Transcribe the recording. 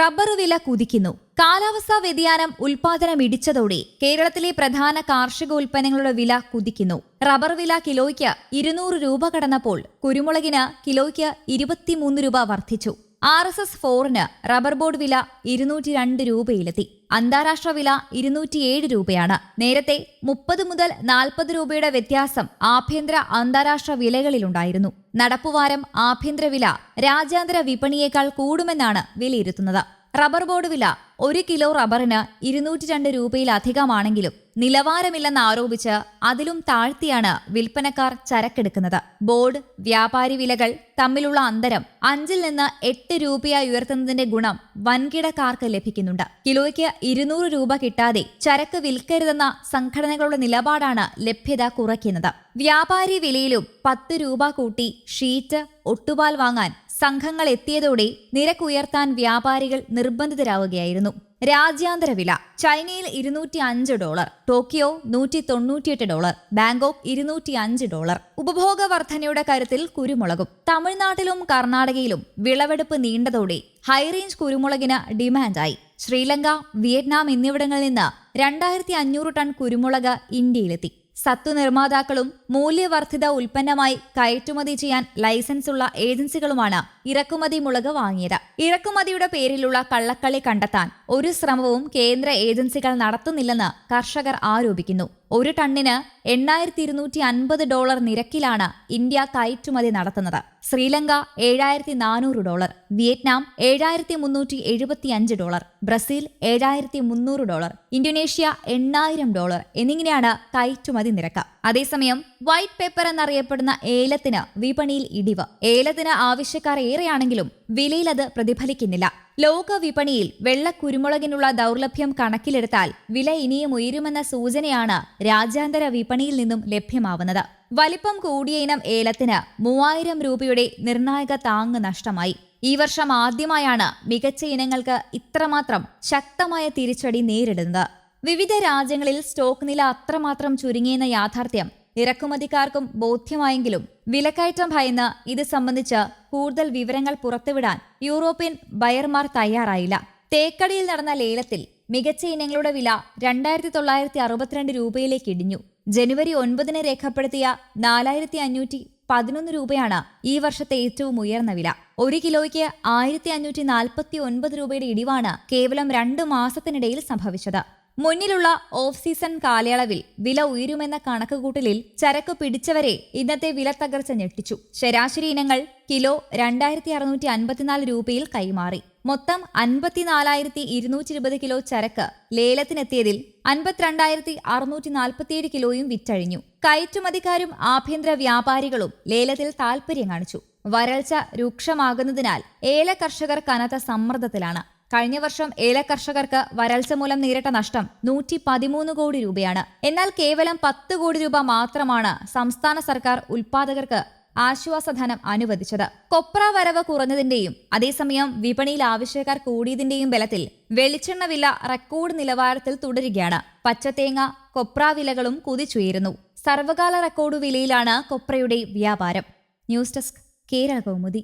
Rubber വില കുതിക്കുന്നു. കാലാവസ്ഥാ വ്യതിയാനം ഉൽപാദനം ഇടിച്ചതോടെ കേരളത്തിലെ പ്രധാന കാർഷിക ഉൽപ്പന്നങ്ങളുടെ വില കുതിക്കുന്നു. റബ്ബർ വില കിലോയ്ക്ക് ഇരുന്നൂറ് രൂപ കടന്നപ്പോൾ കുരുമുളകിന് കിലോയ്ക്ക് ഇരുപത്തിമൂന്ന് രൂപ വർദ്ധിച്ചു. ആർ എസ് എസ് ഫോറിന് റബ്ബർ ബോർഡ് വില ഇരുന്നൂറ്റി രണ്ട് രൂപയിലെത്തി. അന്താരാഷ്ട്ര വില ഇരുന്നൂറ്റിയേഴ് രൂപയാണ്. നേരത്തെ മുപ്പത് മുതൽ നാൽപ്പത് രൂപയുടെ വ്യത്യാസം ആഭ്യന്തര അന്താരാഷ്ട്ര വിലകളിലുണ്ടായിരുന്നു. നടപ്പുവാരം ആഭ്യന്തര വില രാജ്യാന്തര വിപണിയേക്കാൾ കൂടുമെന്നാണ് വിലയിരുത്തുന്നത്. റബ്ബർ ബോർഡ് വില ഒരു കിലോ റബ്ബറിന് ഇരുന്നൂറ്റി രണ്ട് രൂപയിലധികമാണെങ്കിലും നിലവാരമില്ലെന്ന് ആരോപിച്ച് അതിലും താഴ്ത്തിയാണ് വിൽപ്പനക്കാർ ചരക്കെടുക്കുന്നത്. ബോർഡ് വ്യാപാരി വിലകൾ തമ്മിലുള്ള അന്തരം അഞ്ചിൽ നിന്ന് എട്ട് രൂപയായി ഉയർത്തുന്നതിന്റെ ഗുണം വൻകിടക്കാർക്ക് ലഭിക്കുന്നുണ്ട്. കിലോയ്ക്ക് ഇരുന്നൂറ് രൂപ കിട്ടാതെ ചരക്ക് വിൽക്കരുതെന്ന സംഘടനകളുടെ നിലപാടാണ് ലഭ്യത കുറയ്ക്കുന്നത്. വ്യാപാരി വിലയിലും പത്ത് രൂപ കൂട്ടി ഷീറ്റ് ഒട്ടുപാൽ വാങ്ങാൻ സംഘങ്ങൾ എത്തിയതോടെ നിരക്കുയർത്താൻ വ്യാപാരികൾ നിർബന്ധിതരാവുകയായിരുന്നു. രാജ്യാന്തര വില ചൈനയിൽ ഇരുന്നൂറ്റി അഞ്ച് ഡോളർ ടോക്കിയോ നൂറ്റി തൊണ്ണൂറ്റിയെട്ട് ഡോളർ ബാങ്കോക്ക് ഇരുന്നൂറ്റി അഞ്ച് ഡോളർ. ഉപഭോഗ വർധനയുടെ കരുത്തിൽ കുരുമുളകും. തമിഴ്നാട്ടിലും കർണാടകയിലും വിളവെടുപ്പ് നീണ്ടതോടെ ഹൈറേഞ്ച് കുരുമുളകിന് ഡിമാൻഡായി. ശ്രീലങ്ക വിയറ്റ്നാം എന്നിവിടങ്ങളിൽ നിന്ന് രണ്ടായിരത്തി അഞ്ഞൂറ് ടൺ കുരുമുളക് ഇന്ത്യയിലെത്തി. സത്തു നിർമ്മാതാക്കളും മൂല്യവർദ്ധിത ഉൽപ്പന്നമായി കയറ്റുമതി ചെയ്യാൻ ലൈസൻസ് ഉള്ള ഏജൻസികളുമാണ് ഇറക്കുമതി മുളക് വാങ്ങിയത്. ഇറക്കുമതിയുടെ പേരിലുള്ള കള്ളക്കളി കണ്ടെത്താൻ ഒരു ശ്രമവും കേന്ദ്ര ഏജൻസികൾ നടത്തുന്നില്ലെന്ന് കർഷകർ ആരോപിക്കുന്നു. ഒരു ടണ്ണിന് എണ്ണായിരത്തി ഇരുന്നൂറ്റി അൻപത് ഡോളർ നിരക്കിലാണ് ഇന്ത്യ കയറ്റുമതി നടത്തുന്നത്. ശ്രീലങ്ക ഏഴായിരത്തി നാനൂറ് ഡോളർ വിയറ്റ്നാം ഏഴായിരത്തി മുന്നൂറ്റി എഴുപത്തി അഞ്ച് ഡോളർ ബ്രസീൽ ഏഴായിരത്തി മുന്നൂറ് ഡോളർ ഇന്തോനേഷ്യ എണ്ണായിരം ഡോളർ എന്നിങ്ങനെയാണ് കയറ്റുമതി നിരക്ക്. അതേസമയം വൈറ്റ് പേപ്പർ എന്നറിയപ്പെടുന്ന ഏലത്തിന് വിപണിയിൽ ഇടിവ്. ഏലത്തിന് ആവശ്യക്കാർ ഏറെയാണെങ്കിലും വിലയിൽ അത് പ്രതിഫലിക്കുന്നില്ല. ലോക വിപണിയിൽ വെള്ള കുരുമുളകിനുള്ള ദൗർലഭ്യം കണക്കിലെടുത്താൽ വില ഇനിയും ഉയരുമെന്ന സൂചനയാണ് രാജ്യാന്തര വിപണിയിൽ നിന്നും ലഭ്യമാവുന്നത്. വലിപ്പം കൂടിയ ഇനം ഏലത്തിന് മൂവായിരം രൂപയുടെ നിർണായക താങ്ങ് നഷ്ടമായി. ഈ വർഷം ആദ്യമായാണ് മികച്ച ഇനങ്ങൾക്ക് ഇത്രമാത്രം ശക്തമായ തിരിച്ചടി നേരിടുന്നത്. വിവിധ രാജ്യങ്ങളിൽ സ്റ്റോക്ക് നില അത്രമാത്രം ചുരുങ്ങിയെന്ന യാഥാർത്ഥ്യം ഇറക്കുമതിക്കാർക്കും ബോധ്യമായെങ്കിലും വിലക്കയറ്റം ഭയന്ന് ഇത് സംബന്ധിച്ച് കൂടുതൽ വിവരങ്ങൾ പുറത്തുവിടാൻ യൂറോപ്യൻ ബയർമാർ തയ്യാറായില്ല. തേക്കടിയിൽ നടന്ന ലേലത്തിൽ മികച്ച ഇനങ്ങളുടെ വില രണ്ടായിരത്തി തൊള്ളായിരത്തി അറുപത്തിരണ്ട് രൂപയിലേക്ക് ഇടിഞ്ഞു. ജനുവരി ഒൻപതിന് രേഖപ്പെടുത്തിയ നാലായിരത്തി അഞ്ഞൂറ്റി പതിനൊന്ന് രൂപയാണ് ഈ വർഷത്തെ ഏറ്റവും ഉയർന്ന വില. ഒരു കിലോയ്ക്ക് ആയിരത്തി അഞ്ഞൂറ്റി നാൽപ്പത്തി ഒൻപത് രൂപയുടെ ഇടിവാണ് കേവലം രണ്ട് മാസത്തിനിടയിൽ സംഭവിച്ചത്. മുന്നിലുള്ള ഓഫ് സീസൺ കാലയളവിൽ വില ഉയരുമെന്ന കണക്കുകൂട്ടലിൽ ചരക്ക് പിടിച്ചവരെ ഇന്നത്തെ വില തകർച്ച ഞെട്ടിച്ചു. ശരാശരി ഇനങ്ങൾ കിലോ രണ്ടായിരത്തി അറുന്നൂറ്റി അൻപത്തിനാല് രൂപയിൽ കൈമാറി. മൊത്തം അൻപത്തിനാലായിരത്തി ഇരുന്നൂറ്റി ഇരുപത് കിലോ ചരക്ക് ലേലത്തിനെത്തിയതിൽ അൻപത്തിരണ്ടായിരത്തി അറുന്നൂറ്റി നാൽപ്പത്തിയേഴ് കിലോയും വിറ്റഴിഞ്ഞു. കയറ്റുമതിക്കാരും ആഭ്യന്തര വ്യാപാരികളും ലേലത്തിൽ താൽപര്യം കാണിച്ചു. വരൾച്ച രൂക്ഷമാകുന്നതിനാൽ ഏല കർഷകർ കനത്ത സമ്മർദ്ദത്തിലാണ്. കഴിഞ്ഞ വർഷം ഏല കർഷകർക്ക് വരൾച്ച മൂലം നേരിട്ട നഷ്ടം നൂറ്റി പതിമൂന്ന് കോടി രൂപയാണ്. എന്നാൽ കേവലം പത്ത് കോടി രൂപ മാത്രമാണ് സംസ്ഥാന സർക്കാർ ഉൽപാദകർക്ക് ആശ്വാസധനം അനുവദിച്ചത്. കൊപ്ര വരവ് കുറഞ്ഞതിന്റെയും അതേസമയം വിപണിയിൽ ആവശ്യക്കാർ കൂടിയതിന്റെയും ബലത്തിൽ വെളിച്ചെണ്ണ വില റെക്കോർഡ് നിലവാരത്തിൽ തുടരുകയാണ്. പച്ചത്തേങ്ങ കൊപ്ര വിലകളും കുതിച്ചുയരുന്നു. സർവകാല റെക്കോർഡ് വിലയിലാണ് കൊപ്രയുടെ വ്യാപാരം. News desk Kerala Kaumudi.